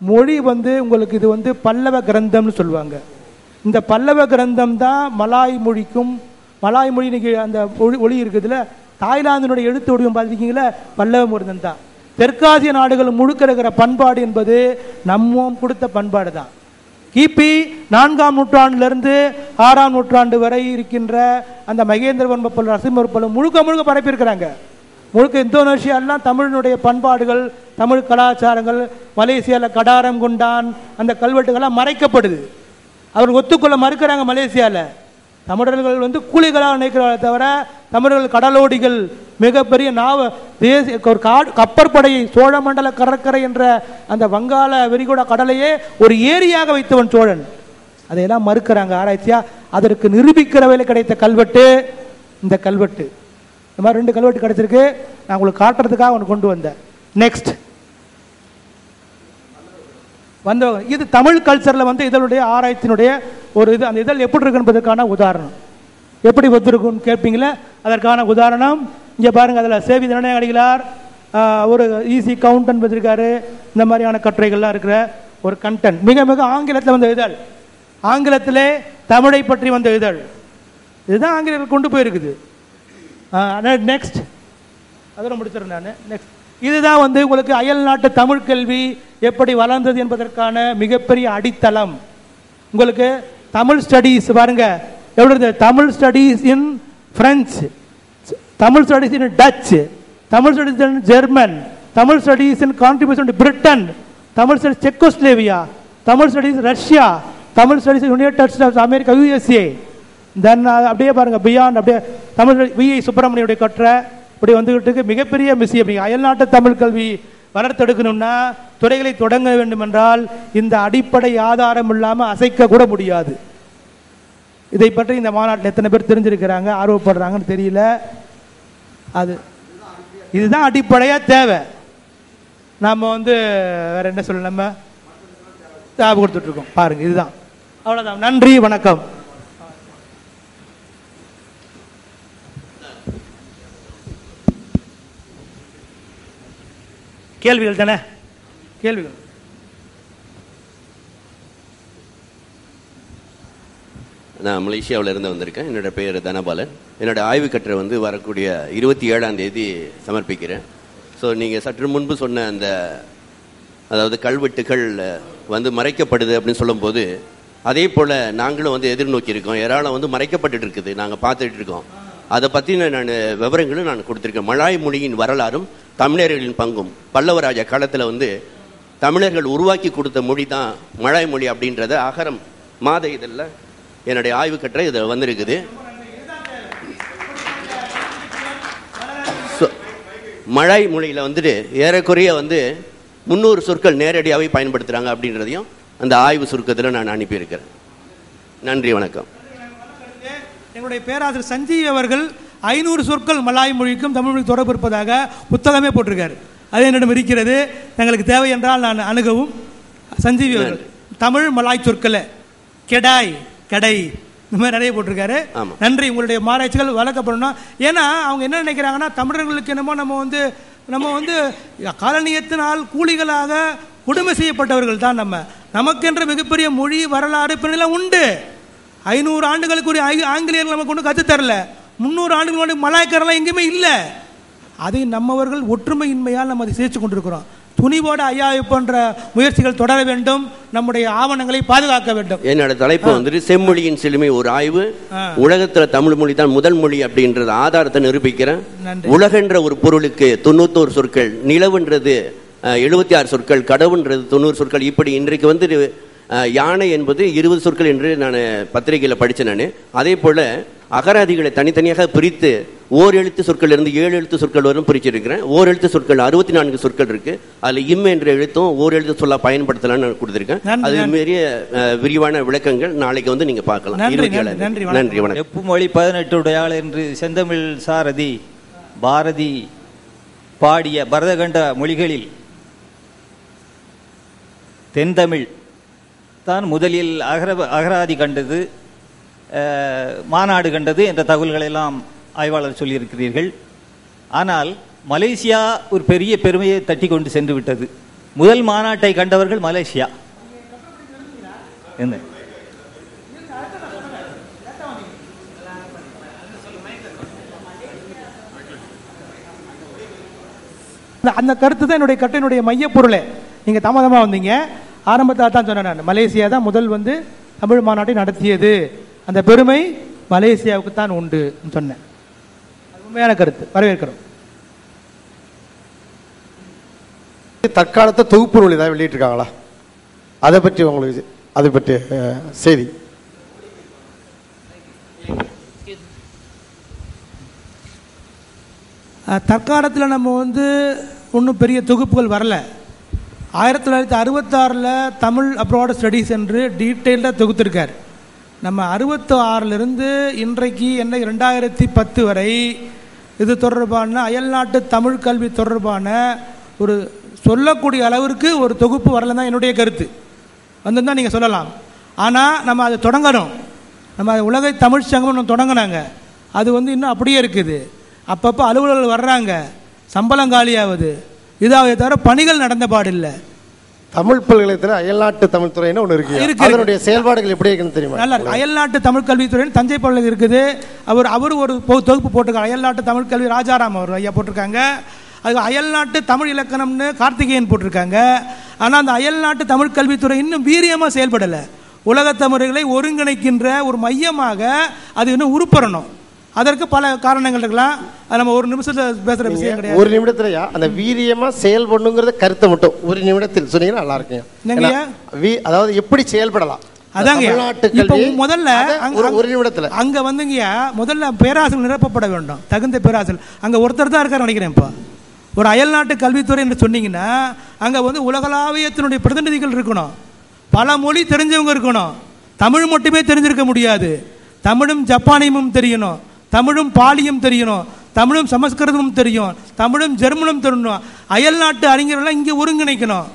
மொழி வந்து உங்களுக்கு இது வந்து பல்லவ கிரந்தம்னு சொல்லுவாங்க. இந்த பல்லவ கிரந்தம் தான் மலாய் மொழிக்கும் மலாய் மொழி அந்த ஒளி ஒளி இருக்குதுல தாய்லாந்தினுடைய எழுத்து வடிவம் பார்த்துருக்கீங்களா? பல்லவ கிரந்தம் தான். தெற்காசிய நாடுகள் முழுக்க இருக்கிற பண்பாடு என்பது நம்ம கொடுத்த பண்பாடு தான். கிபி நான்காம் நூற்றாண்டிலிருந்து ஆறாம் நூற்றாண்டு வரை இருக்கின்ற அந்த மகேந்திரவன் பல் நரசிம்மர் பல் முழுக்க முழுக்க பரப்பியிருக்கிறாங்க. முழுக்க இந்தோனேஷியாலாம் தமிழினுடைய பண்பாடுகள் தமிழ் கலாச்சாரங்கள் மலேசியாவில் கடாரம் குண்டான் அந்த கல்வெட்டுகள்லாம் மறைக்கப்படுது. அவர் ஒத்துக்கொள்ள மறுக்கிறாங்க மலேசியாவில் தமிழர்கள் வந்து கூலிகளாக நினைக்கிறார்களே தவிர தமிழர்கள் கடலோடிகள் மிகப்பெரிய நாவ தேசிய ஒரு காடு கப்பற்படையை சோழமண்டல கடற்கரை என்ற அந்த வங்காள விரிகுடா கடலையே ஒரு ஏரியாக வைத்தவன் சோழன். அதையெல்லாம் மறுக்கிறாங்க ஆராய்ச்சியாக அதற்கு நிரூபிக்கிற வேலை கிடைத்த கல்வெட்டு இந்த கல்வெட்டு. இந்த மாதிரி ரெண்டு கல்வெட்டு கிடைச்சிருக்கு. நான் உங்களுக்கு காட்டுறதுக்காக ஒன்று கொண்டு வந்தேன். நெக்ஸ்ட் வந்தவங்க இது தமிழ் கல்ச்சரில் வந்து இதனுடைய ஆராய்ச்சியினுடைய ஒரு இது அந்த இதழ் எப்படி இருக்கு என்பதற்கான உதாரணம். எப்படி ஒத்துருக்குன்னு கேட்பீங்களே? அதற்கான உதாரணம் இங்கே பாருங்கள் அதில் சேவி தினநய அடிகளார் ஒரு ஈஸி கவுண்டன் வச்சிருக்காரு. இந்த மாதிரியான கட்டுரைகள்லாம் இருக்கிற ஒரு கண்டென்ட் மிக மிக ஆங்கிலத்தில் வந்த இதழ். ஆங்கிலத்திலே தமிழை பற்றி வந்த இதழ். இதுதான் ஆங்கிலத்தில் கொண்டு போயிருக்குது. நெக்ஸ்ட் அதோட முடிச்சிடுறேன் நான். நெக்ஸ்ட் இதுதான் வந்து உங்களுக்கு அயல் நாட்டு தமிழ் கல்வி எப்படி வளர்ந்தது என்பதற்கான மிகப்பெரிய அடித்தளம். உங்களுக்கு தமிழ் ஸ்டடீஸ் பாருங்க. எப்படி இருந்தது Tamil studies in French Tamil studies in Dutch Tamil studies in German Tamil studies in contribution Britain Tamil studies Czechoslovakia Tamil studies Russia Tamil studies United States America USA then uh, அப்படியே பாருங்க beyond அப்படியே Tamil VI சுப்பிரமணியுடைய கற்ற இப்படி வந்துகிட்டு இருக்கு. மிகப்பெரிய மிசியம் அப்படிங்க. அயல்நாட்டு தமிழ் கல்வி வளர்த்தெடுக்கணும்னா துறைகளை தொடங்க வேண்டும் என்றால் இந்த அடிப்படை ஆதாரம் இல்லாமல் அசைக்க கூட முடியாது. இதை பற்றி இந்த மாநாட்டில் எத்தனை பேர் தெரிஞ்சிருக்கிறாங்க ஆர்வப்படுறாங்கன்னு தெரியல. அது இதுதான் அடிப்படையாக தேவை. நாம் வந்து வேற என்ன சொல்லணும் நம்ம? ஞாபகம் கொடுத்துட்ருக்கோம் பாருங்கள் பாருங்க இதுதான். அவ்வளோதான் நன்றி வணக்கம். கேள்விகள் தானே? கேள்விகள். நான் மலேசியாவுல இருந்து வந்திருக்கேன். என்னோட பெயர் தனபாலன். என்னோட ஆய்வு கட்டுரை வந்து வரக்கூடிய இருபத்தி ஏழாம் தேதி சமர்ப்பிக்கிறேன். ஸோ நீங்கள் சற்று முன்பு சொன்ன அந்த அதாவது கல்வெட்டுகள் வந்து மறைக்கப்படுது அப்படின்னு சொல்லும்போது அதே போல் நாங்களும் வந்து எதிர்நோக்கி இருக்கோம் ஏராளம் வந்து மறைக்கப்பட்டுட்டு இருக்குது. நாங்கள் பார்த்துட்டு இருக்கோம். அதை பற்றின நான் விவரங்களும் நான் கொடுத்துருக்கேன். மலாய் மொழியின் வரலாறும் தமிழர்களின் பங்கும். பல்லவராஜ காலத்தில் வந்து தமிழர்கள் உருவாக்கி கொடுத்த மொழி தான் மலாய் மொழி அப்படின்றத அகரம் மாத இதழில் என்னுடைய ஆய்வு இதில் வந்திருக்குது. So, மொழியில் வந்துட்டு ஏறக்குறைய வந்து முந்நூறு சொற்கள் நேரடியாகவே பயன்படுத்துகிறாங்க அப்படின்றதையும் அந்த ஆய்வு சுருக்கத்தில் நான் அனுப்பியிருக்கிறேன். நன்றி வணக்கம். எங்களுடைய பேராசிரியர் சஞ்சீவ் அவர்கள் ஐநூறு சொற்கள் மலாய் மொழிக்கும் தமிழ் தொடர்பு இருப்பதாக புத்தகமே போட்டிருக்காரு. அது என்னிடம் இருக்கிறது. எங்களுக்கு தேவை என்றால் நான் அணுகவும் சஞ்சீவி அவர்கள் தமிழ் மலாய் சொற்களை கெடாய் கடை இந்த மாதிரி நிறைய போட்டிருக்காரு. நன்றி. உங்களுடைய மாராய்ச்சிகள் வளர்க்கப்படணும். ஏன்னா அவங்க என்ன நினைக்கிறாங்கன்னா தமிழர்களுக்கு என்னமோ நம்ம வந்து நம்ம வந்து காலனியத்தினால் கூலிகளாக கொடுமை செய்யப்பட்டவர்கள் தான் நம்ம. நமக்கென்ற மிகப்பெரிய மொழி வரலாறு பின்னெல்லாம் உண்டு. ஐநூறு ஆண்டுகளுக்கு ஒரு ஆங்கி- ஆங்கிலேயர்கள் நமக்கு ஒன்றும் கற்றுத் தரல முந்நூறு ஆண்டுகள் முன்னாடி மலாய்க்காரெல்லாம் எங்கேயுமே இல்லை. அதை நம்மவர்கள் ஒற்றுமையின்மையால் நம்ம அதை சேர்த்து கொண்டிருக்கிறோம். துணிவோட ஐயா போன்ற முயற்சிகள் தொடர வேண்டும். நம்முடைய ஆவணங்களை பாதுகாக்க வேண்டும். என்னோட தலைப்பு வந்துட்டு செம்மொழியின் செழுமை ஒரு ஆய்வு. உலகத்துல தமிழ் மொழி தான் முதல் மொழி அப்படின்றது ஆதாரத்தை நிரூபிக்கிறேன். உலகன்ற ஒரு பொருளுக்கு தொண்ணூத்தோரு சொற்கள் நிலவுன்றது எழுபத்தி ஆறு சொற்கள் கடவுன்றது தொண்ணூறு சொற்கள். இப்படி இன்றைக்கு வந்து யானை என்பது இருபது சொற்கள் என்று நான் பத்திரிகையில் படித்தேன் நான். அதே போல அகராதிகளை தனித்தனியாக பிரித்து ஓர் எழுத்து சொற்கள் இருந்து ஏழு எழுத்து சொற்கள் வரும் பிரிச்சிருக்கிறேன். ஓர் எழுத்து சொற்கள் அறுபத்தி நான்கு சொற்கள் இருக்கு. அதுல இம் என்ற எழுத்தும் ஓர் எழுத்து சொல்லா பயன்படுத்தலாம்னு நான் கொடுத்திருக்கேன். அது அஹ், விரிவான விளக்கங்கள். நாளைக்கு வந்து நீங்க பார்க்கலாம். நன்றி, நன்றி. வணக்கம். எப்பு மொழி பதினெட்டுடையாள் என்று செந்தமிழ் சாரதி பாரதி பாடிய பரதகண்ட மொழிகளில் தென்தமிழ் தான் முதலில் அகர அகராதி கண்டது மாநாடு கண்டது என்ற தகவல்களை எல்லாம் ஆய்வாளர் சொல்லியிருக்கிறீர்கள். ஆனால் மலேசியா ஒரு பெரிய பெருமையை தட்டி கொண்டு சென்று விட்டது முதல் மாநாட்டை கண்டவர்கள் மலேசியா. என்ன? அந்த- கருத்து தான் என்னுடைய கட்டினுடைய மையப்பொருளே நீங்கள் தாமதமாக வந்தீங்க. ஆரம்பத்தில் தான் சொன்னேன் நான். மலேசியா தான் முதல் வந்து தமிழ் மாநாட்டை நடத்தியது. அந்த பெருமை மலேசியாவுக்கு தான் உண்டு சொன்னேன். உண்மையான கருத்து. வரவேற்கிறோம். தற்காலத்தை தொகுப்பு நூல் ஏதாவது வெளியிட்டிருக்காங்களா? அதை பற்றி உங்களுக்கு அதை பற்றி செய்தி. தற்காலத்தில் நம்ம வந்து ஒன்றும் பெரிய தொகுப்புகள் வரல. ஆயிரத்தி தொள்ளாயிரத்தி அறுபத்தாறில் தமிழ் அப்ராட் ஸ்டடீஸ் என்று டீட்டெயில்டாக தொகுத்திருக்கார். நம்ம அறுபத்தி ஆறிலிருந்து இன்றைக்கு என்ன ரெண்டாயிரத்தி பத்து வரை இது தொடர்பான அயல்நாட்டு தமிழ் கல்வி தொடர்பான ஒரு சொல்லக்கூடிய அளவிற்கு ஒரு தொகுப்பு வரல தான் என்னுடைய கருத்து. வந்து நீங்கள் சொல்லலாம். ஆனால் நம்ம அதை தொடங்கணும். நம்ம அது உலக தமிழ் சங்கம் தொடங்கினாங்க. அது வந்து இன்னும் அப்படியே இருக்குது. அப்பப்போ அலுவலர்கள் வர்றாங்க. சம்பளம் காலியாகுது இதாகவே தவிர பணிகள் நடந்த பாடில்லை. தமிழ் பல்கலைக்கழகத்தில் அயல்நாட்டு தமிழ் துறைன்னு ஒன்று இருக்கு. இருக்கு. அதனுடைய செயல்பாடுகள் எப்படி இருக்குன்னு தெரியுமா? நல்லா இருக்கு. அயல்நாட்டு தமிழ் கல்வித்துறை தஞ்சை பல்கலை இருக்குது. அவர் அவர் ஒரு பொ- தொகுப்பு போட்டிருக்காங்க அயல்நாட்டு தமிழ் கல்வி ராஜாராம் அவர் ஐயா போட்டிருக்காங்க. அது அயல்நாட்டு தமிழ் இலக்கணம்னு கார்த்திகேயன் போட்டிருக்காங்க. ஆனால் அந்த அயல்நாட்டு தமிழ் கல்வித்துறை இன்னும் வீரியமாக செயல்படலை. உலகத் தமிழர்களை ஒருங்கிணைக்கின்ற ஒரு மையமாக அது இன்னும் உருப்பெறணும் அதற்கு பல காரணங்கள் இருக்கலாம். அது நம்ம ஒரு நிமிஷத்தில் பேசுகிற விஷயம் கிடையாது. ஒரு நிமிடத்துலயா? அந்த வீரியமா செயல்படணுங்கிறத கருத்தை மட்டும். ஒரு நிமிடத்தில். சொன்னீங்கன்னா நல்லா இருக்குங்க. அதாவது எப்படி செயல்படலாம்? அதாங்க இப்போ முதல்ல ஒரு- நிமிடத்துல. அங்க வந்துங்கய்யா முதல்ல பேராசிரியர் நிரப்பப்பட வேண்டும். தகுந்த பேராசிரியர். அங்க ஒருத்தர் தான் இருக்காரு நினைக்கிறேன் இப்போ. ஒரு அயல்நாட்டு கல்வித்துறை என்று சொன்னீங்கன்னா அங்க வந்து உலகளாவியத்தினுடைய பிரதிநிதிகள் இருக்கணும். பல மொழி தெரிஞ்சவங்க இருக்கணும். தமிழ் மட்டுமே தெரிஞ்சிருக்க முடியாது. தமிழும் ஜப்பானியமும் தெரியணும். தமிழும் பாலியும் தெரியணும் தமிழும் சமஸ்கிருதமும் தெரியும். தமிழும் ஜெர்மனும் தெரியணும் அயல்நாட்டு அறிஞர்கள்லாம் இங்கே ஒருங்கிணைக்கணும்.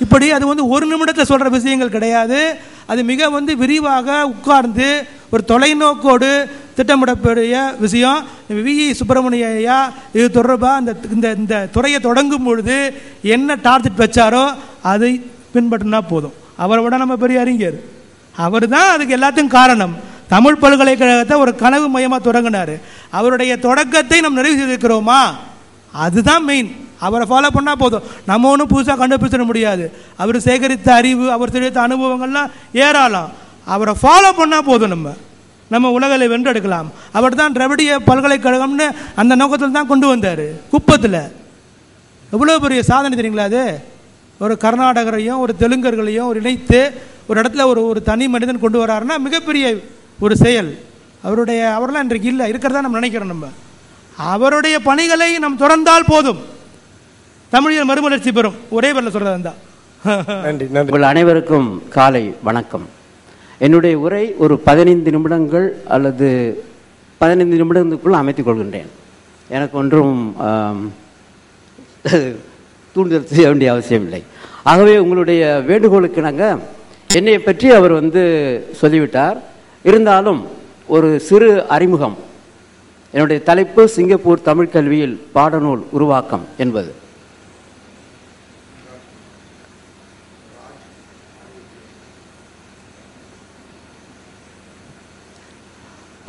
இப்படி அது வந்து ஒரு நிமிடத்தில் சொல்கிற விஷயங்கள் கிடையாது. அது மிக வந்து விரிவாக உட்கார்ந்து ஒரு தொலைநோக்கோடு திட்டமிடக்கூடிய விஷயம். வி. சுப்பிரமணியா சுப்பிரமணிய ஐயா இது தொடர்பாக இந்த இந்த இந்த துறையை தொடங்கும் பொழுது என்ன டார்கெட் வச்சாரோ அதை பின்பற்றினா போதும். அவரை விட நம்ம பெரிய அறிஞர். அவர் தான் அதுக்கு எல்லாத்துக்கும் காரணம். தமிழ் பல்கலைக்கழகத்தை ஒரு கனவு மையமாக தொடங்கினார். அவருடைய தொடக்கத்தை நம்ம நிறைவு செய்திருக்கிறோமா? அதுதான் மெயின் அவரை ஃபாலோ பண்ணால் போதும். நம்ம ஒன்றும் புதுசாக கண்டுபிடிச்சிட முடியாது. அவர் சேகரித்த அறிவு அவர் தெரிவித்த அனுபவங்கள்லாம் ஏராளம். அவரை ஃபாலோ பண்ணால் போதும் நம்ம. நம்ம உலகில் வென்றெடுக்கலாம். அவர் தான் திரவிடிய பல்கலைக்கழகம்னு அந்த நோக்கத்தில் தான் கொண்டு வந்தார். குப்பத்தில். எவ்வளோ பெரிய சாதனை தெரியுங்களா அது? ஒரு கர்நாடகரையும் ஒரு தெலுங்கர்களையும் ஒரு இணைத்து ஒரு இடத்துல ஒரு ஒரு தனி மனிதன் கொண்டு வராருன்னா மிகப்பெரிய ஒரு செயல். அவருடைய அவரெல்லாம் இன்றைக்கு இல்லை இருக்கிறதா நம்ம நினைக்கிறோம் நம்ம. அவருடைய பணிகளை நாம் தொடர்ந்தால் போதும். தமிழில் மறுமலர்ச்சி பெறும். ஒரே பேரில் சொல்கிறது தான் நன்றி நன்றி. உங்கள் அனைவருக்கும் காலை வணக்கம். என்னுடைய உரை ஒரு பதினைந்து நிமிடங்கள் அல்லது பதினைந்து நிமிடங்களுக்குள் அமைத்துக் கொள்கின்றேன். எனக்கு ஒன்றும் தூண்டுதல் செய்ய வேண்டிய அவசியம் இல்லை. ஆகவே உங்களுடைய வேண்டுகோளுக்கு இணங்க என்னை பற்றி அவர் வந்து சொல்லிவிட்டார். இருந்தாலும் ஒரு சிறு அறிமுகம். என்னுடைய தலைப்பு சிங்கப்பூர் தமிழ் கல்வியில் பாடநூல் உருவாக்கம் என்பது.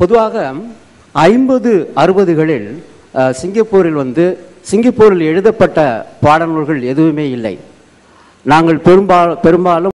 பொதுவாக ஐம்பது அறுபதுகளில் சிங்கப்பூரில் வந்து சிங்கப்பூரில் எழுதப்பட்ட பாடநூல்கள் எதுவுமே இல்லை. நாங்கள் பெரும்பாலும் பெரும்பாலும்